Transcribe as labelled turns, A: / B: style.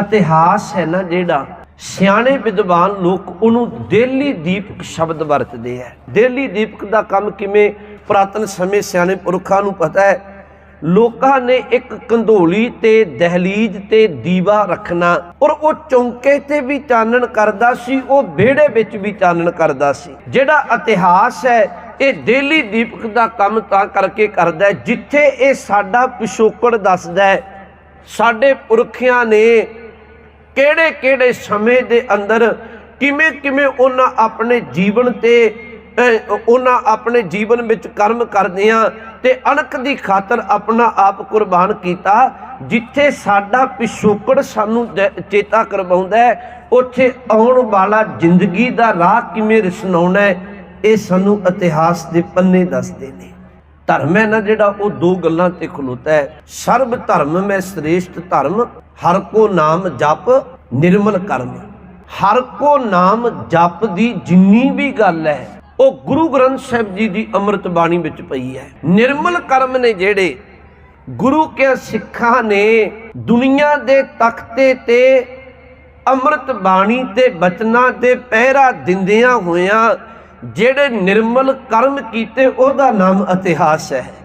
A: ਇਤਿਹਾਸ ਹੈ ਨਾ ਜਿਹੜਾ ਸਿਆਣੇ ਵਿਦਵਾਨ ਲੋਕ ਉਹਨੂੰ ਦੇਲੀ ਦੀਪਕ ਸ਼ਬਦ ਵਰਤਦੇ ਹੈ ਦੇਲੀ ਦੀਪਕ ਦਾ ਕੰਮ ਕਿਵੇਂ? ਪੁਰਾਤਨ ਸਮੇਂ ਸਿਆਣੇ ਪੁਰਖਾਂ ਨੂੰ ਪਤਾ ਹੈ, ਲੋਕਾਂ ਨੇ ਇੱਕ ਕੰਧੋਲੀ ਤੇ ਦਹਲੀਜ਼ ਤੇ ਦੀਵਾ ਰੱਖਣਾ ਔਰ ਉਹ ਚੌਂਕੇ ਤੇ ਵੀ ਚਾਨਣ ਕਰਦਾ ਸੀ, ਉਹ ਵਿਹੜੇ ਵਿੱਚ ਵੀ ਚਾਨਣ ਕਰਦਾ ਸੀ। ਜਿਹੜਾ ਇਤਿਹਾਸ ਹੈ, ਇਹ ਡੇਲੀ ਦੀਪਕ ਦਾ ਕੰਮ ਤਾਂ ਕਰਕੇ ਕਰਦਾ ਜਿੱਥੇ ਇਹ ਸਾਡਾ ਪਿਛੋਕੜ ਦੱਸਦਾ ਸਾਡੇ ਪੁਰਖਿਆਂ ਨੇ ਕਿਹੜੇ ਕਿਹੜੇ ਸਮੇਂ ਦੇ ਅੰਦਰ ਕਿਵੇਂ ਕਿਵੇਂ ਉਹਨਾਂ ਆਪਣੇ ਜੀਵਨ ਤੇ ਉਹਨਾਂ ਆਪਣੇ ਜੀਵਨ ਵਿੱਚ ਕਰਮ ਕਰਦਿਆਂ ਤੇ ਅਣਖ ਦੀ ਖਾਤਰ ਆਪਣਾ ਆਪ ਕੁਰਬਾਨ ਕੀਤਾ, ਜਿੱਥੇ ਸਾਡਾ ਪਿਛੋਕੜ ਸਾਨੂੰ ਚੇਤਾ ਕਰਵਾਉਂਦਾ ਹੈ, ਉੱਥੇ ਆਉਣ ਵਾਲਾ ਜ਼ਿੰਦਗੀ ਦਾ ਰਾਹ ਕਿਵੇਂ ਰਸਨਾਉਣਾ ਹੈ, ਇਹ ਸਾਨੂੰ ਇਤਿਹਾਸ ਦੇ ਪੰਨੇ ਦੱਸਦੇ ਨੇ। ਧਰਮ ਹੈ ਨਾ ਜਿਹੜਾ, ਉਹ ਦੋ ਗੱਲਾਂ ਤੇ ਖਲੋਤਾ ਹੈ। ਸਰਬ ਧਰਮ ਮੈਂ ਸ੍ਰੇਸ਼ਟ ਧਰਮ ਹਰ ਕੋ ਨਾਮ ਜਪ ਨਿਰਮਲ ਕਰਮ। ਹਰ ਕੋ ਨਾਮ ਜਪ ਦੀ ਜਿੰਨੀ ਵੀ ਗੱਲ ਹੈ, ਉਹ ਗੁਰੂ ਗ੍ਰੰਥ ਸਾਹਿਬ ਜੀ ਦੀ ਅੰਮ੍ਰਿਤ ਬਾਣੀ ਵਿੱਚ ਪਈ ਹੈ। ਨਿਰਮਲ ਕਰਮ ਨੇ ਜਿਹੜੇ ਗੁਰੂ ਕੇ ਸਿੱਖਾਂ ਨੇ ਦੁਨੀਆ ਦੇ ਤਖਤੇ ਤੇ ਅੰਮ੍ਰਿਤ ਬਾਣੀ ਤੇ ਬਚਨਾਂ ਤੇ ਪਹਿਰਾ ਦਿੰਦਿਆਂ ਹੋਇਆਂ, ਜਿਹੜੇ ਨਿਰਮਲ ਕਰਮ ਕੀਤੇ, ਉਹਦਾ ਨਾਮ ਇਤਿਹਾਸ ਹੈ।